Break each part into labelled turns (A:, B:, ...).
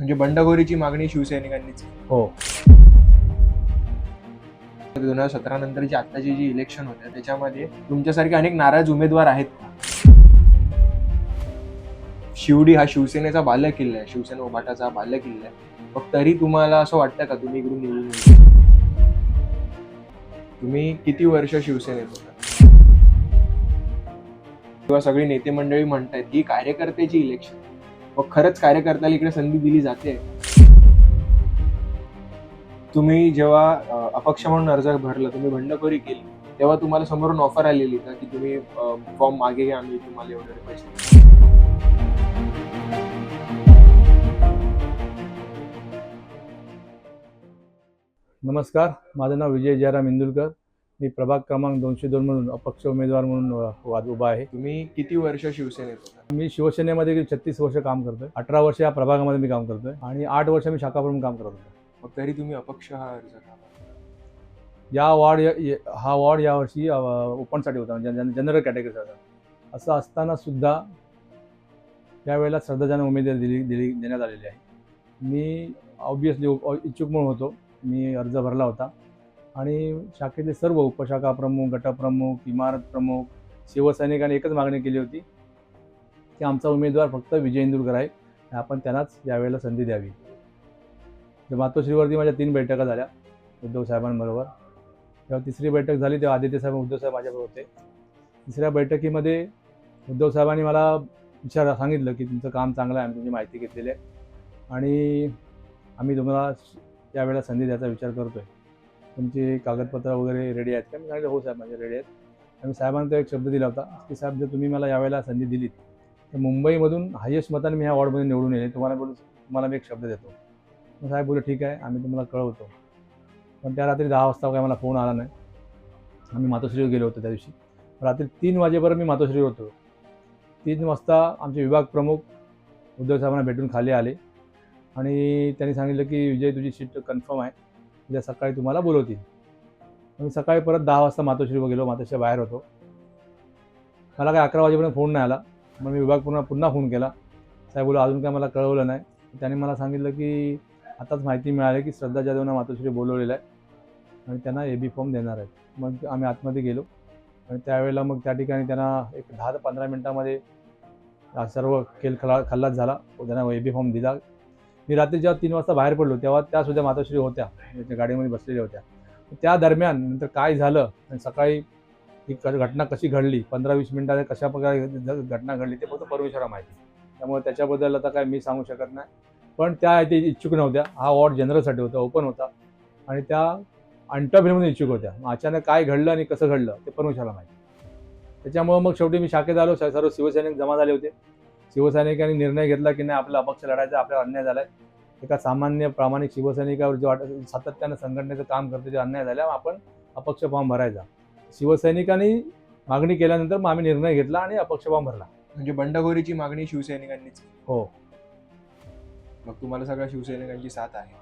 A: म्हणजे बंडखोरीची मागणी शिवसैनिकांनीच.
B: हो.
A: दोन हजार सतरा नंतरची आत्ताची जी इलेक्शन होते त्याच्यामध्ये तुमच्यासारखे अनेक नाराज उमेदवार आहेत शिवडी हा शिवसेनेचा बाल्य किल्ला आहे शिवसेना उभाटाचा बाल्य किल्ला आहे. मग तरी तुम्हाला असं वाटतं का तुम्ही इकडून निवडून? तुम्ही किती वर्ष शिवसेनेत होता? किंवा सगळी नेते मंडळी म्हणतायत की कार्यकर्त्याची इलेक्शन मग खरंच कार्यकर्त्याला इकडे संधी दिली जाते. तुम्ही जेव्हा अपक्ष म्हणून अर्ज भरला तुम्ही बंडखोरी केली तेव्हा तुम्हाला समोरून ऑफर आलेली का की तुम्ही फॉर्म मागे घ्या आम्ही तुम्हाला एवढे पैसे
B: नमस्कार माझं नाव विजय जयराम इंदुलकर. मी प्रभाग क्रमांक दोनशे दोन म्हणून अपक्ष उमेदवार म्हणून वाद उभा आहे.
A: तुम्ही किती वर्ष शिवसेनेत होता?
B: मी शिवसेनेमध्ये छत्तीस वर्ष काम करतोय. अठरा वर्ष या प्रभागामध्ये मी काम करतोय. आणि आठ वर्ष मी शाखा म्हणून काम करत होतो.
A: मग तरी तुम्ही अपक्ष हा अर्ज का?
B: या वॉर्ड हा वॉर्ड यावर्षी ओपनसाठी होता म्हणजे जन- जनरल कॅटेगरीचा होता. असं असताना सुद्धा यावेळेला श्रद्धाजन उमेदवारी दिली दिली देण्यात आलेली आहे. मी ऑब्विसली इच्छुक म्हणून होतो. मी अर्ज भरला होता. आणि शाखेतले सर्व उपशाखा प्रमुख गटप्रमुख इमारत प्रमुख शिवसैनिकांनी एकच मागणी केली होती की आमचा उमेदवार फक्त विजय इंदुरकर आहे. आपण त्यांनाच यावेळेला संधी द्यावी. तर मातोश्रीवरती माझ्या तीन बैठका झाल्या उद्धव साहेबांबरोबर. तेव्हा तिसरी बैठक झाली तेव्हा आदित्य साहेब उद्धव साहेब माझ्याबरोबर होते. तिसऱ्या बैठकीमध्ये उद्धव साहेबांनी मला विचार सांगितलं की तुमचं काम चांगलं आहे आम्ही तुमची माहिती घेतलेली आहे. आणि आम्ही तुम्हाला यावेळेला संधी द्यायचा विचार करतो आहे तुमची कागदपत्र वगैरे रेडी आहेत का? मी सांगितलं हो साहेब माझे रेडी आहेत. आणि साहेबांनी तो एक शब्द दिला होता की साहेब जर तुम्ही मला यावेळेला संधी दिलीत तर मुंबईमधून हायेस्ट मताने मी ह्या वॉर्डमध्ये निवडून येईल. तुम्हाला बोलू तुम्हाला मी एक शब्द देतो. मग साहेब बोलले ठीक आहे आम्ही तुम्हाला कळवतो. पण त्या रात्री दहा वाजता काय मला फोन आला नाही. आम्ही मातोश्रीवर गेलो होतो त्या दिवशी. रात्री तीन वाजेपर्यंत मी मातोश्रीवर होतो. तीन वाजता आमचे विभाग प्रमुख उद्धव साहेबांना भेटून खाली आले. आणि त्यांनी सांगितलं की विजय तुझी सीट कन्फर्म आहे. उद्या सकाळी तुम्हाला बोलवतील. मी सकाळी परत दहा वाजता मातोश्रीवर गेलो मातोश्री बाहेर होतो. मला काय अकरा वाजेपर्यंत फोन नाही आला. मग मी विभाग पुन्हा पुन्हा फोन केला. साहेब बोला अजून काय मला कळवलं नाही. त्याने मला सांगितलं की आताच माहिती मिळाली की श्रद्धा जाधवनं मातोश्री बोलवलेलं आहे आणि त्यांना ए बी फॉर्म देणार आहेत. मग आम्ही आतमध्ये गेलो आणि त्यावेळेला मग त्या ठिकाणी त्यांना एक दहा ते पंधरा मिनटामध्ये सर्व खेळ खला खल्लास झाला. त्यांना ए बी फॉर्म दिला. मी रात्री जेव्हा तीन वाजता बाहेर पडलो तेव्हा त्या सुद्धा मातोश्री होत्या. त्या गाडीमध्ये बसलेल्या होत्या. त्या दरम्यान नंतर काय झालं आणि सकाळी ही क- घटना कशी घडली? पंधरा वीस मिनिटात कशा प्रकारे घटना घडली ते फक्त परमेश्वरा माहिती. त्यामुळे त्याच्याबद्दल आता काय मी सांगू शकत नाही. पण त्या ते इच्छुक नव्हत्या. हा वॉर्ड जनरलसाठी होता ओपन होता. आणि त्या अंटरफिल्ममध्ये इच्छुक होत्या. मग अचानक काय घडलं आणि कसं घडलं ते परमेश्वराला माहिती. त्याच्यामुळं मग शेवटी मी शाखेत आलो. सर्व शिवसैनिक जमा झाले होते. शिवसैनिकांनी निर्णय घेतला की नाही आपला अपक्ष लढायचा आपल्याला अन्याय झालाय. एका सामान्य प्रामाणिक शिवसैनिकावर जो सातत्यानं संघटनेचं काम करते ते अन्याय झाल्यावर आपण अपक्ष फॉर्म भरायचा. शिवसैनिकांनी मागणी केल्यानंतर मग आम्ही निर्णय घेतला आणि अपक्ष फॉर्म भरला.
A: म्हणजे बंडखोरीची मागणी शिवसैनिकांनीच.
B: हो.
A: मग तुम्हाला सगळ्या शिवसैनिकांची साथ आहे.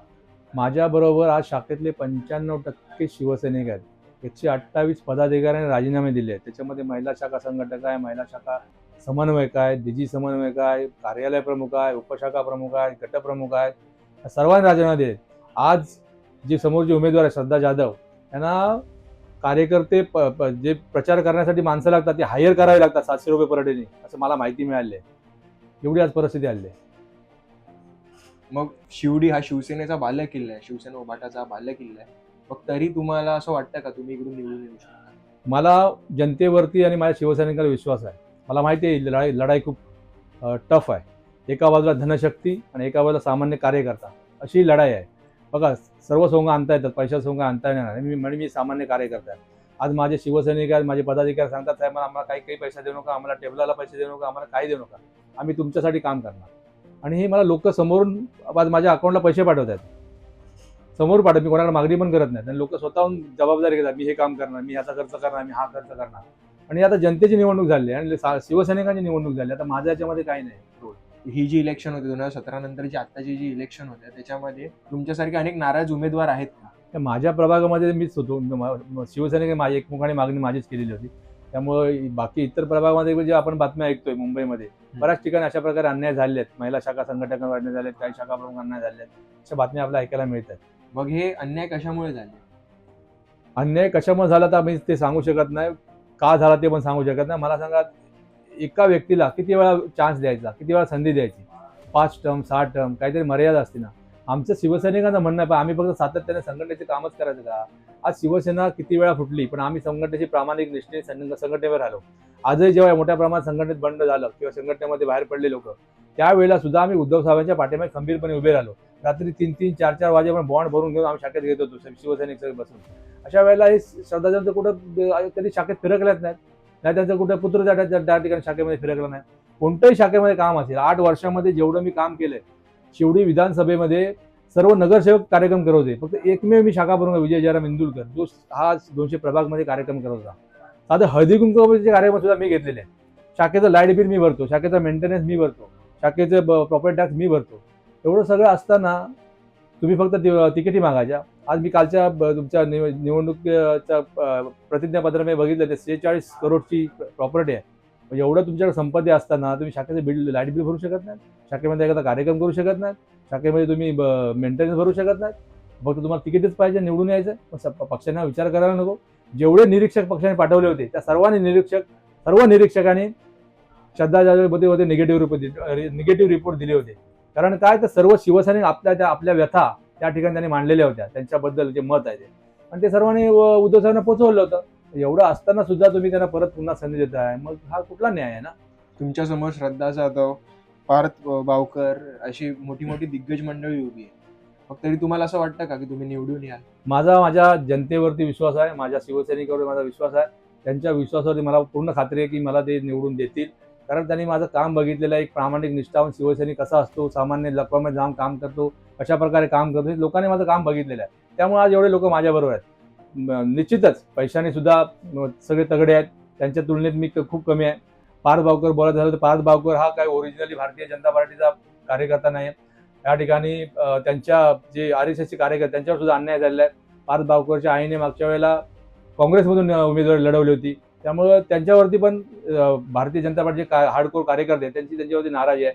B: माझ्याबरोबर आज शाखेतले पंच्याण्णव टक्के शिवसैनिक आहेत. एकशे अठ्ठावीस पदाधिकाऱ्यांनी राजीनामे दिले आहेत. त्याच्यामध्ये महिला शाखा संघटक आहे महिला शाखा समन्वयक आहे डीजी समन्वयक आहे कार्यालय प्रमुख आहे उपशाखा प्रमुख आहेत गटप्रमुख आहेत. या सर्वांनी राजीनामे दिले. आज जे समोरचे उमेदवार आहेत श्रद्धा जाधव त्यांना कार्यकर्ते प, प, जे प्रचार करण्यासाठी माणसं लागतात ते हायर करावे लागतात सातशे रुपये पर डेनी असं मला माहिती मिळाली आहे. एवढी आज परिस्थिती आली आहे.
A: मग शिवडी हा शिवसेनेचा बाल्य किल्ला आहे. शिवसेना उभाटाचा बाल्य किल्ला आहे. मग तरी तुम्हाला असं वाटतं का तुम्ही इकडून निवडून येऊ शकता?
B: मला जनतेवरती आणि माझ्या शिवसैनिकांवर विश्वास आहे. मला माहिती आहे लढाई लढाई खूप टफ आहे. एका बाजूला धनशक्ती आणि एका बाजूला सामान्य कार्यकर्ता. अशी लढाई आहे. बघा सर्व सोंग आणता येतात पैशा सोंग आणता येणार नाही. मी म्हणजे मी सामान्य कार्यकर्ता आहे. आज माझे शिवसैनिक आहेत माझे पदाधिकारी सांगतात साहेब मला आम्हाला काही काही पैसा देऊ नका आम्हाला टेबलाला पैसे देऊ नका आम्हाला काही देऊ नका. आम्ही तुमच्यासाठी काम करणार. आणि हे मला लोक समोरून आज माझ्या अकाउंटला पैसे पाठवत आहेत. समोर पाठव मी कोणाकडे मागणी पण करत नाही. आणि लोक स्वतःहून जबाबदारी घेतात मी हे काम करणार मी ह्याचा खर्च करणार मी हा खर्च करणार. आणि आता जनतेची निवडणूक झाली आहे आणि शिवसैनिकांची निवडणूक झाली. आता माझ्या याच्यामध्ये काही नाही. रोल
A: ही जी इलेक्शन होती दोन हजार सतरा नंतरची आत्ताची जी इलेक्शन होते त्याच्यामध्ये तुमच्यासारखे अनेक नाराज उमेदवार आहेत का?
B: माझ्या प्रभागामध्ये मीच होतो. शिवसेनेने माझी एकमुखाने मागणी माझीच केलेली होती. त्यामुळे बाकी इतर प्रभागामध्ये जे आपण बातम्या ऐकतोय मुंबईमध्ये बऱ्याच ठिकाणी अशा प्रकारे अन्याय झाले आहेत महिला शाखा संघटना अन्याय झाले काही शाखा प्रमुख अन्याय झाले आहेत अशा बातम्या आपल्याला ऐकायला मिळतात.
A: मग हे अन्याय कशामुळे झाले?
B: अन्याय कशामुळे झाला तर आम्ही ते सांगू शकत नाही. का झाला ते पण सांगू शकत नाही. मला सांगा एका व्यक्तीला किती वेळा चान्स द्यायचा? किती वेळा संधी द्यायची? पाच टर्म सहा टर्म काहीतरी मर्यादा असते ना. आमचं शिवसैनिकांचं म्हणणं आहे पण आम्ही फक्त सातत्याने संघटनेचे कामच करायचं का? आज शिवसेना किती वेळा फुटली पण आम्ही संघटनेची प्रामाणिक दृष्टीने संघटनेवर आलो. आजही जेव्हा मोठ्या प्रमाणात संघटनेत बंड झालं किंवा संघटनेमध्ये बाहेर पडले लोक त्यावेळेला सुद्धा आम्ही उद्धव साहेबांच्या पाठीमागे खंबीरपणे उभे राहिलो. रात्री तीन तीन चार चार वाजेपर्यंत बॉन्ड भरून घेऊन आम्ही शाखेत घेत होतो शिवसैनिक बसून. अशा वेळेला हे श्रद्धाजनचं कुठं कधी शाखेत फिरकल्याच नाहीत. नाही त्यांचं कुठं पुत्र त्या त्या- त्या ठिकाणी शाखेमध्ये फिरकलं नाही. कोणत्याही शाखेमध्ये काम असेल आठ वर्षामध्ये जेवढं मी काम केलंय शिवडी विधानसभेमध्ये सर्व नगरसेवक कार्यक्रम करत होते. फक्त एकमेव मी शाखा प्रमुख विजय जयराम इंदुलकर जो हा दोनशे प्रभागमध्ये कार्यक्रम करत होता. साधं हळदी कुंकवाचे कार्यक्रम सुद्धा मी घेतलेले आहे शाखेचं लाइट बिल मी भरतो शाखेचा मेंटेनन्स मी भरतो शाखेचं प्रॉपर्टी टॅक्स मी भरतो. एवढं सगळं असताना तुम्ही फक्त तिकिटी मागायच्या. आज मी कालच्या तुमच्या निव- निवडणुकीच्या प्रतिज्ञापत्र प्रतिज्ञापत्रामध्ये बघितलं ते सेहेचाळीस करोडची प्रॉपर्टी आहे. म्हणजे एवढं तुमच्याकडे संपत्ती असताना तुम्ही शाखेचं बिल लाइट बिल भरू शकत नाही शाखेमध्ये एखादा कार्यक्रम करू शकत नाही शाखेमध्ये तुम्ही मेंटेनन्स भरू शकत नाही फक्त तुम्हाला तिकीटच पाहिजे निवडून यायचं. पण पक्षांना विचार करायला नको. जेवढे निरीक्षक पक्षाने पाठवले होते त्या सर्वांनी निरीक्षक सर्व निरीक्षकांनी श्रद्धा जाधवमध्ये होते निगेटिव्ह रिपोर्ट निगेटिव्ह रिपोर्ट दिले होते. कारण काय तर सर्व शिवसैनिक आपल्या त्या आपल्या व्यथा त्या ठिकाणी त्यांनी मांडलेल्या होत्या. त्यांच्याबद्दल जे मत आहे ते. आणि ते सर्वांनी उद्धव साहेबांना पोचवलं होतं. एवढं असताना सुद्धा तुम्ही त्यांना परत पुन्हा संधी देताय मग हा कुठला न्याय आहे ना?
A: तुमच्यासमोर श्रद्धा जाधव पार्थ बावकर अशी मोठी मोठी दिग्गज मंडळी उभी आहे. मग तरी तुम्हाला असं वाटतं का की तुम्ही निवडून याल?
B: माझा माझ्या जनतेवरती विश्वास आहे माझ्या शिवसैनिकावर माझा विश्वास आहे. त्यांच्या विश्वासावरती मला पूर्ण खात्री आहे की मला ते निवडून देतील. कारण त्यांनी माझं काम बघितलेलं आहे एक प्रामाणिक निष्ठावून शिवसैनिक कसा असतो सामान्य लोकांमध्ये जाऊन काम करतो कशा प्रकारे काम करतो हे लोकांनी माझं काम बघितलेलं आहे. त्यामुळे आज एवढे लोक माझ्याबरोबर आहेत. निश्चितच पैशाने सुद्धा सगळे तगडे आहेत. त्यांच्या तुलनेत मी खूप कमी आहे. पार्थ बावकर बोलत झालं तर पार्थ बावकर हा काय ओरिजिनली भारतीय जनता पार्टीचा कार्यकर्ता नाही आहे. या ठिकाणी त्यांच्या जे आर एस एसचे कार्यकर्ते त्यांच्यावर सुद्धा अन्याय झालेला आहे. पार्थ बावकरच्या आईने मागच्या वेळेला काँग्रेसमधून उमेदवारी लढवली होती. त्यामुळं त्यांच्यावरती पण भारतीय जनता पार्टीचे का हार्डकोर कार्यकर्ते आहेत, त्यांची त्यांच्यावरती नाराजी आहे.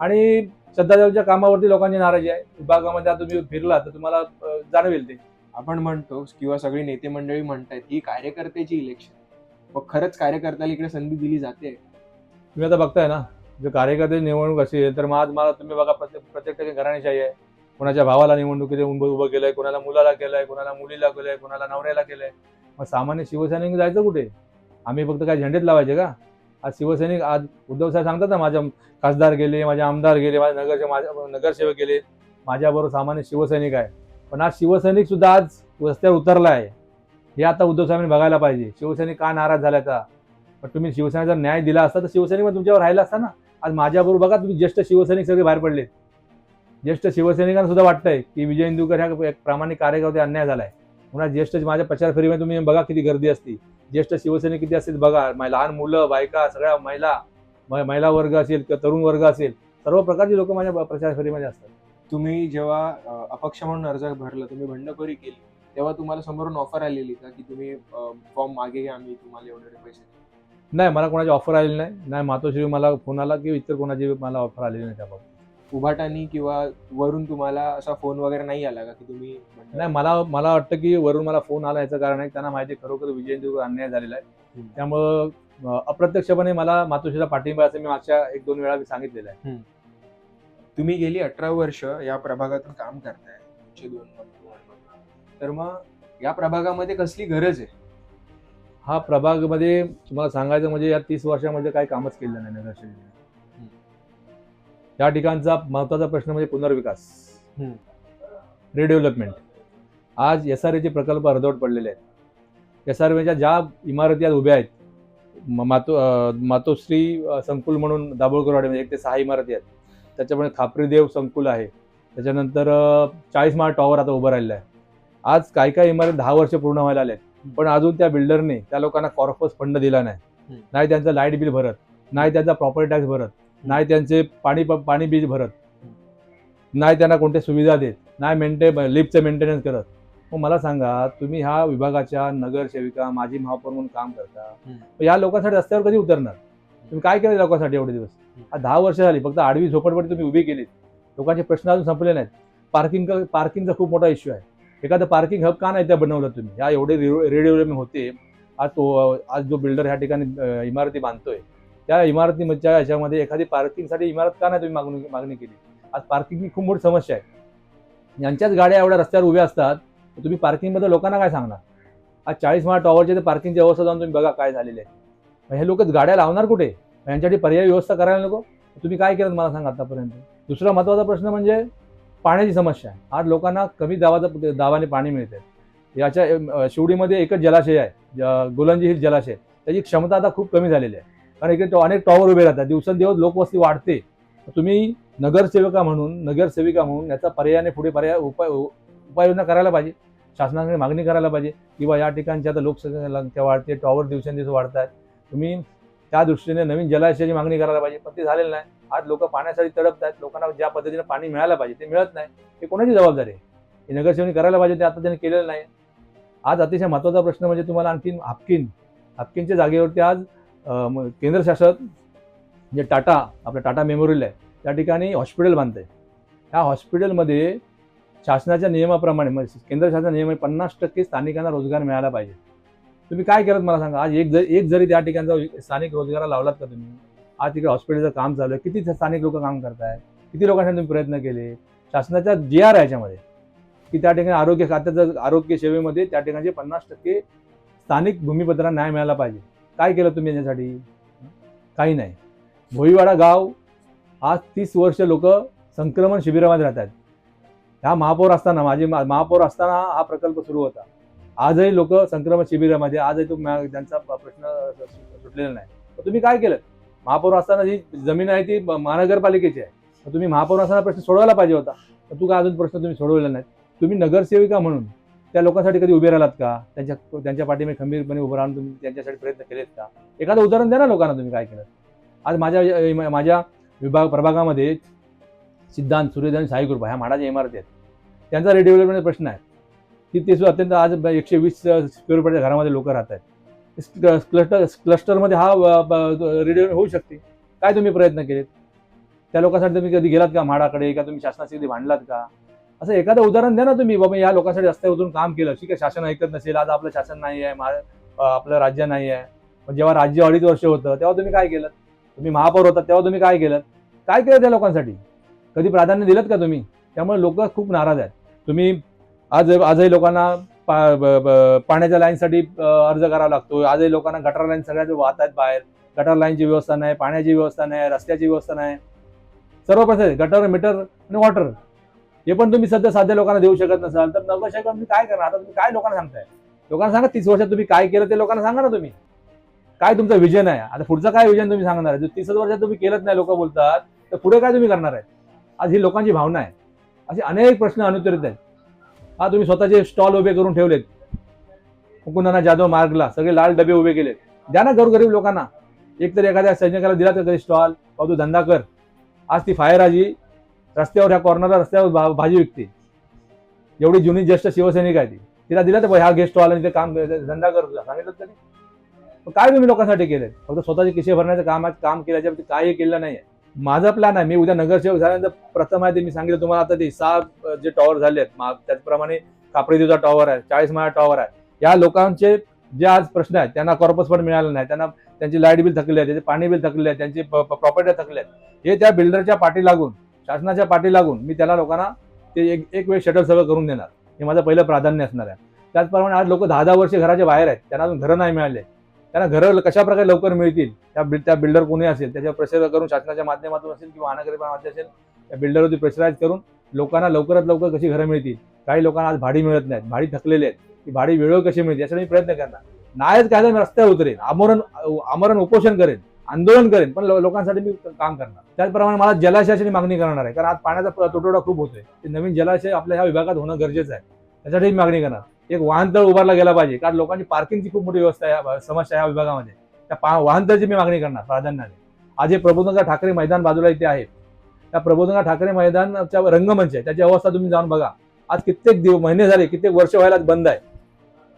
B: आणि श्रद्धादेवच्या कामावरती लोकांची नाराजी आहे. विभागामध्ये आता तुम्ही फिरला तर तुम्हाला जाणवेल ते.
A: आपण म्हणतो किंवा सगळी नेते मंडळी म्हणतायत ही कार्यकर्त्याची इलेक्शन मग खरंच कार्यकर्त्याला इकडे संधी दिली जाते?
B: तुम्ही आता बघताय ना जर कार्यकर्ते निवडणूक असेल तर मग आज मला तुम्ही बघा प्रत्येक प्रत्येक ठिकाणी आहे. कोणाच्या भावाला निवडणुकीत उभं उभं केलंय कोणाला मुलाला केलंय कोणाला मुलीला केलंय कोणाला नवऱ्याला केलंय. मग सामान्य शिवसैनिक जायचं कुठे? आम्ही फक्त काय झेंडेत लावायचे का? आज शिवसैनिक आज उद्धव साहेब सांगतात ना माझ्या खासदार गेले माझे आमदार गेले माझे नगरचे माझ्या नगरसेवक गेले. माझ्याबरोबर सामान्य शिवसैनिक आहे. पण आज शिवसैनिक सुद्धा आज रस्त्यावर उतरला आहे हे आता उद्धव साहेबांनी बघायला पाहिजे. शिवसैनिक का नाराज झाल्याचा पण तुम्ही शिवसेनेचा न्याय दिला असता तर शिवसैनिक मग तुमच्यावर राहिला असता ना? आज माझ्याबरोबर बघा तुम्ही ज्येष्ठ शिवसैनिक सगळे बाहेर पडलेत. ज्येष्ठ शिवसैनिकांना सुद्धा वाटतंय की विजय इंदुकर ह्या एक प्रामाणिक कार्यकर्ते अन्याय झालाय. पुन्हा ज्येष्ठ माझ्या प्रचार फेरीमध्ये तुम्ही बघा किती गर्दी असती. ज्येष्ठ शिवसैनिक किती असतील बघा. लहान मुलं बायका सगळ्या महिला महिला वर्ग असेल किंवा तरुण वर्ग असेल सर्व प्रकारची लोक माझ्या प्रचार फेरीमध्ये असतात.
A: तुम्ही जेव्हा अपक्ष म्हणून अर्ज भरला तुम्ही बंडखोरी केली तेव्हा तुम्हाला समोरून ऑफर आलेली का की तुम्ही फॉर्म मागे घ्या आम्ही तुम्हाला एवढे पैसे?
B: नाही मला कोणाची ऑफर आलेली नाही. नाही मातोश्री मला फोन आला किंवा इतर कोणाची मला ऑफर आलेली नाही त्याबाबत.
A: उभाटानी किंवा वरून तुम्हाला असा फोन वगैरे नाही आला का की तुम्ही
B: नाही मला मला वाटतं की वरून मला फोन आला याचं कारण आहे त्यांना माहिती खरोखर विजय इंदुकर अन्याय झालेला आहे. त्यामुळं अप्रत्यक्षपणे मला मातोश्रीचा पाठिंबा असं मी मागच्या एक दोन वेळा मी सांगितलेलं आहे.
A: तुम्ही गेली अठरा वर्ष या प्रभागातून काम करताय तुमचे दोन तर मग या प्रभागामध्ये कसली गरज आहे?
B: हा प्रभागमध्ये तुम्हाला सांगायचं म्हणजे या तीस वर्षामध्ये काही कामच केलं नाही नगरसेवकाने या ठिकाणचा महत्त्वाचा प्रश्न म्हणजे पुनर्विकास. रिडेव्हलपमेंट आज एस आर एचे प्रकल्प अर्धवट पडलेले आहेत. एस आर एच्या ज्या इमारती आज उभ्या आहेत मातो मातोश्री संकुल म्हणून दाभोळकरवाडीमध्ये एक ते सहा इमारती आहेत. त्याच्यामुळे खापरीदेव संकुल आहे. त्याच्यानंतर चाळीस माळ टॉवर आता उभं राहिलं आहे. आज काही काही इमारत दहा वर्ष पूर्ण व्हायला आले पण अजून त्या बिल्डरने त्या लोकांना कॉर्पस फंड दिला नाही. नाही त्यांचं लाइट बिल भरत नाही त्यांचा प्रॉपर्टी टॅक्स भरत नाही त्यांचे पाणी पाणी बिल भरत नाही त्यांना कोणत्या सुविधा देत नाही मेंटे लिफ्टचं मेंटेनन्स करत. मग मला सांगा तुम्ही ह्या विभागाच्या नगरसेविका माजी महापौर म्हणून काम करता या लोकांसाठी रस्त्यावर कधी उतरणार? तुम्ही काय केलं लोकांसाठी एवढे दिवस? दहा वर्ष झाली फक्त आडवी झोपडपट्टी तुम्ही उभी केलीत. लोकांचे प्रश्न अजून संपले नाहीत. पार्किंग पार्किंगचा खूप मोठा इश्यू आहे. एखादं पार्किंग हब का नाही त्या बनवलं तुम्ही? या एवढे रेडिओ होते आज तो आज जो बिल्डर ह्या ठिकाणी इमारती बांधतोय त्या इमारतीच्या याच्यामध्ये एखादी पार्किंगसाठी इमारत का नाही तुम्ही मागणी मागणी केली? आज पार्किंगची खूप मोठी समस्या आहे. यांच्याच गाड्या एवढ्या रस्त्यावर उभ्या असतात तुम्ही पार्किंगबद्दल लोकांना काय सांगणार? आज चाळीस माळ टॉवरच्या ते पार्किंगची अवस्था जाऊन तुम्ही बघा काय झालेली आहे. हे लोकच गाड्या लावणार कुठे? यांच्यासाठी पर्यायी व्यवस्था करायला नको. तुम्ही काय केलं मला सांगा आतापर्यंत. दुसरा महत्त्वाचा प्रश्न म्हणजे पाण्याची समस्या आहे. आज लोकांना कमी दावाचा दावाने पाणी मिळते याच्या शिवडीमध्ये एकच जलाशय आहे. ज- गोलंजी हिल जलाशय. त्याची क्षमता आता खूप कमी झालेली आहे. कारण इकडे अनेक टॉवर उभे राहतात. दिवसेंदिवस लोकवस्ती वाढते. तुम्ही नगरसेविका म्हणून नगरसेविका म्हणून याचा पर्यायाने पुढे पर्याय उपाय उपाययोजना करायला पाहिजे. शासनाकडे मागणी करायला पाहिजे. किंवा या ठिकाणची आता लोकसंख्या वाढते टॉवर दिवसेंदिवस वाढत आहेत तुम्ही त्या दृष्टीने नवीन जलाशयाची मागणी करायला पाहिजे. पण ते झालेलं नाही. आज लोक पाण्यासाठी तडपत आहेत लोकांना ज्या पद्धतीने पाणी मिळायला पाहिजे ते मिळत नाही. हे कोणाची जबाबदारी आहे? हे नगरसेवकांनी करायला पाहिजे ते आता त्यांनी केलेलं नाही. आज अतिशय महत्त्वाचा प्रश्न म्हणजे तुम्हाला आणखीन हापकिन हापकिनच्या जागेवरती आज केंद्र शासन जे टाटा आपलं टाटा मेमोरियल आहे त्या ठिकाणी हॉस्पिटल बांधतंय. त्या हॉस्पिटलमध्ये शासनाच्या नियमाप्रमाणे म्हणजे केंद्र शासनाच्या नियम पन्नास टक्के स्थानिकांना रोजगार मिळाला पाहिजे. तुम्ही काय करत मला सांगा? आज एक जर एक जरी त्या ठिकाणचा स्थानिक रोजगार लावलात का तुम्ही? आज तिकडे हॉस्पिटलचं काम चालू आहे. किती स्थानिक लोक काम करताय किती लोकांसाठी तुम्ही प्रयत्न केले? शासनाच्या जी आर याच्यामध्ये. की त्या ठिकाणी आरोग्य खात्याचं आरोग्य सेवेमध्ये त्या ठिकाणचे पन्नास टक्के स्थानिक भूमिपत्रांना न्याय मिळाला पाहिजे. काय केलं तुम्ही याच्यासाठी? काही नाही. भोईवाडा गाव आज तीस वर्ष लोक संक्रमण शिबिरामध्ये राहतात ह्या महापौर असताना माझे महापौर असताना हा प्रकल्प सुरू होता. आजही लोक संक्रमण शिबिरामध्ये आजही तो त्यांचा प्रश्न सुटलेला नाही. तर तुम्ही काय केलं? महापौर असताना जी जमीन आहे ती महानगरपालिकेची आहे. तर तुम्ही महापौर असताना प्रश्न सोडवायला पाहिजे होता. तर तू काय अजून प्रश्न तुम्ही सोडवलेला नाही तुम्ही नगरसेविका म्हणून त्या लोकांसाठी कधी उभे राहिलात का? त्यांच्या त्यांच्या पाठीमध्ये खंबीरपणे उभं राहून तुम्ही त्यांच्यासाठी प्रयत्न केलेत का? एखादं उदाहरण द्या ना लोकांना तुम्ही काय केलं. आज माझ्या माझ्या विभाग प्रभागामध्ये सिद्धांत सूर्यधन साई कृपा ह्या म्हाडाच्या इमारती आहेत. त्यांचा रेडिओ प्रश्न आहे. की ते सुद्धा अत्यंत आज एकशे वीस स्क्वेअर फुटच्या घरामध्ये लोक राहत आहेत. क्लस्टर क्लस्टरमध्ये हा रेडिओ होऊ शकते. काय तुम्ही प्रयत्न केलेत? त्या लोकांसाठी तुम्ही कधी गेलात का म्हाडाकडे? का तुम्ही शासनाशी कधी भांडलात का? असं एखादं उदाहरण द्या ना तुम्ही बाबा या लोकांसाठी रस्त्यावर उतरून काम केलं. ठीक आहे शासन ऐकत नसेल आज आपलं शासन नाही आहे मा- आपलं राज्य नाही आहे. पण जेव्हा राज्य अडीच वर्ष होतं तेव्हा तुम्ही काय केलं? तुम्ही महापौर होतात तेव्हा तुम्ही काय केलं? काय केलं त्या लोकांसाठी? कधी प्राधान्य दिलं का तुम्ही? त्यामुळे लोक खूप नाराज आहेत. तुम्ही आज आजही लोकांना पा पाण्याच्या लाईनसाठी अर्ज करावा लागतो. आजही लोकांना गटर लाईन सगळ्याच वाहत आहेत बाहेर गटर लाईनची व्यवस्था नाही पाण्याची व्यवस्था नाही रस्त्याची व्यवस्था नाही. सर्व प्रश्न गटर मीटर आणि वॉटर हे पण तुम्ही सध्या साध्या लोकांना देऊ शकत नसाल. तर नगरसेवक तुम्ही काय करणार? आता तुम्ही काय लोकांना सांगताय? लोकांना सांगा तीस वर्षात तुम्ही काय केलं ते लोकांना सांगा ना तुम्ही. काय तुमचं विजन आहे? आता पुढचं काय विजन तुम्ही सांगणार आहे? तीस वर्षात तुम्ही केलंच नाही लोक बोलतात तर पुढे काय तुम्ही करणार आहे आज ही लोकांची भावना आहे. असे अनेक प्रश्न अनुत्तरित आहेत. हा तुम्ही स्वतःचे स्टॉल उभे करून ठेवलेत. मुकुंदना जाधव मार्गला सगळे लाल डबे उभे केलेत. द्या ना गरीब लोकांना. एक तरी एखाद्या सैनिकाला दिला तर कधी स्टॉल अहो तू धंदा कर आज ती फायर आजी रस्त्यावर ह्या कॉर्नरला रस्त्यावर भा- भाजी विकते. एवढी जुनी ज्येष्ठ शिवसैनिक आहे ती. तिला दिला तर ह्या गेस्ट स्टॉल आणि ते काम धंदा कर तुला सांगितलं तरी. काय तुम्ही लोकांसाठी केलं फक्त स्वतःचे किसे भरण्याचं काम काम केल्याच्या काही केलं नाहीये. माझा प्लॅन आहे. मी उद्या नगरसेवक झाल्यानंतर प्रथम आहे ते मी सांगितलं तुम्हाला आता ते सहा जे टॉवर झाले आहेत मा- त्याचप्रमाणे कापरेदेवचा टॉवर आहे चाळीस माळा टॉवर आहे. या लोकांचे जे आज प्रश्न आहेत त्यांना कॉर्पस पण मिळालं नाही. त्यांना त्यांची लाइट बिल थकले आहे त्यांचे पाणी बिल थकले आहे त्यांची प्रॉपर्टी थकले आहेत हे त्या बिल्डरच्या पाठी लागून शासनाच्या पाठी लागून मी त्याला लोकांना ते एक एक वेळ शटल सगळं करून देणार. हे माझं पहिलं प्राधान्य असणार आहे. त्याचप्रमाणे आज लोक दहा दहा वर्ष घराच्या बाहेर आहेत. त्यांना अजून घरं नाही मिळाले त्यांना घरं कशाप्रकारे लवकर मिळतील? त्या त्या बिल्डर कोणी असेल? त्याच्यावर प्रेशर करून शासनाच्या माध्यमातून असेल किंवा महानगरपालिका असेल त्या बिल्डरवरती प्रेशराईज करून लोकांना लवकरात लवकर कशी घरं मिळतील? काही लोकांना आज भाडी मिळत नाहीत. भाडी थकलेले आहेत. की भाडी वेळेवर कशी मिळते यासाठी मी प्रयत्न करणार. नाहीच काय मी रस्त्यावर उतरेन. आमरण आमरण उपोषण करेन. आंदोलन करेन. पण लोकांसाठी मी काम करणार. त्याचप्रमाणे मला जलाशयाची मागणी करणार आहे. कारण आज पाण्याचा तुटवडा खूप होतोय. ते नवीन जलाशय आपल्या ह्या विभागात होणं गरजेचं आहे. त्यासाठी मी मागणी करणार. एक वाहनतळ उभारला गेला पाहिजे. कारण लोकांची पार्किंगची खूप मोठी व्यवस्था आहे समस्या या विभागामध्ये. त्या पा वाहनतळची मी मागणी करणार प्राधान्याने. आज हे प्रबोधनगा ठाकरे मैदान बाजूला इथे आहे त्या प्रबोधनगा ठाकरे मैदानच्या रंगमंच आहे. त्याची अवस्था तुम्ही जाऊन बघा. आज कित्येक दिव महिने झाले कित्येक वर्ष व्हायला बंद आहे.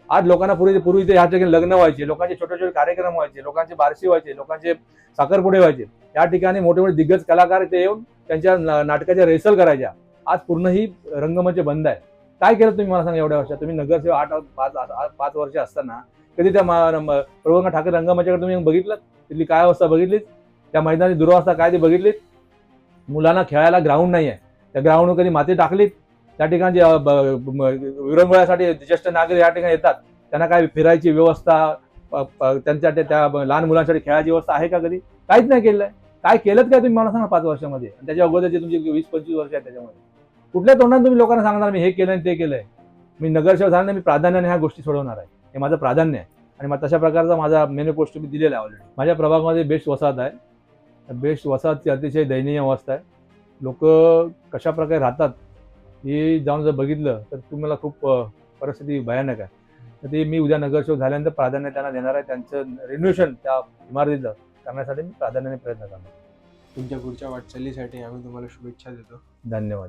B: आज लोकांना पूर्वी पूर्वी ह्या ठिकाणी लग्न व्हायचे लोकांचे छोटे छोटे कार्यक्रम व्हायचे लोकांचे बारशी व्हायचे लोकांचे साखरपुडे व्हायचे. या ठिकाणी मोठे मोठे दिग्गज कलाकार इथे येऊन त्यांच्या ना- नाटकाच्या रेसल करायच्या. आज पूर्ण ही रंगमंच बंद आहे. काय केलं तुम्ही मला सांगा एवढ्या वर्षात? तुम्ही नगरसेवा आठ पाच आठ- पाच वर्ष असताना कधी त्या मा- ठाकरे रंगमंचाकडे तुम्ही बघितलं? तिथली काय अवस्था बघितलीत? त्या मैदानी दुरावस्था काय ते बघितलीत? मुलांना खेळायला ग्राउंड नाही आहे त्या ग्राउंडवर कधी माती टाकलीत? त्या ठिकाणी ब- विरंगुळ्यासाठी ज्येष्ठ नागरिक या ठिकाणी येतात त्यांना काय फिरायची व्यवस्था त्यांच्या त्या- लहान मुलांसाठी खेळायची व्यवस्था आहे का कधी? काहीच नाही केलं काय केलं काय तुम्ही मला सांगा पाच वर्षामध्ये? त्याच्या अगोदरचे तुमचे वीस पंचवीस वर्ष आहेत त्याच्यामध्ये. कुठल्या तोंडाने तुम्ही लोकांना सांगणार मी हे केलं आणि ते केलंय मी नगरसेवक झाल्याने मी प्राधान्याने ह्या गोष्टी सोडवणार आहे. हे माझं प्राधान्य आहे. आणि मग तशा प्रकारचा माझा मेनू पोस्ट मी दिलेला आहे ऑलरेडी माझ्या प्रभागामध्ये बेस्ट वसाहत आहे. बेस्ट वसाहतची अतिशय दयनीय अवस्था आहे. लोक कशा प्रकारे राहतात हे जाऊन जर बघितलं तर तुम्हाला खूप परिस्थिती भयानक आहे. तर ते मी उद्या नगरसेवक झाल्यानंतर प्राधान्य त्यांना देणार आहे. त्यांचं रिन्युएशन त्या इमारतीचं करण्यासाठी मी प्राधान्याने प्रयत्न करणार
A: तुमच्या पुढच्या वाटचालीसाठी आम्ही तुम्हाला शुभेच्छा देतो.
B: धन्यवाद.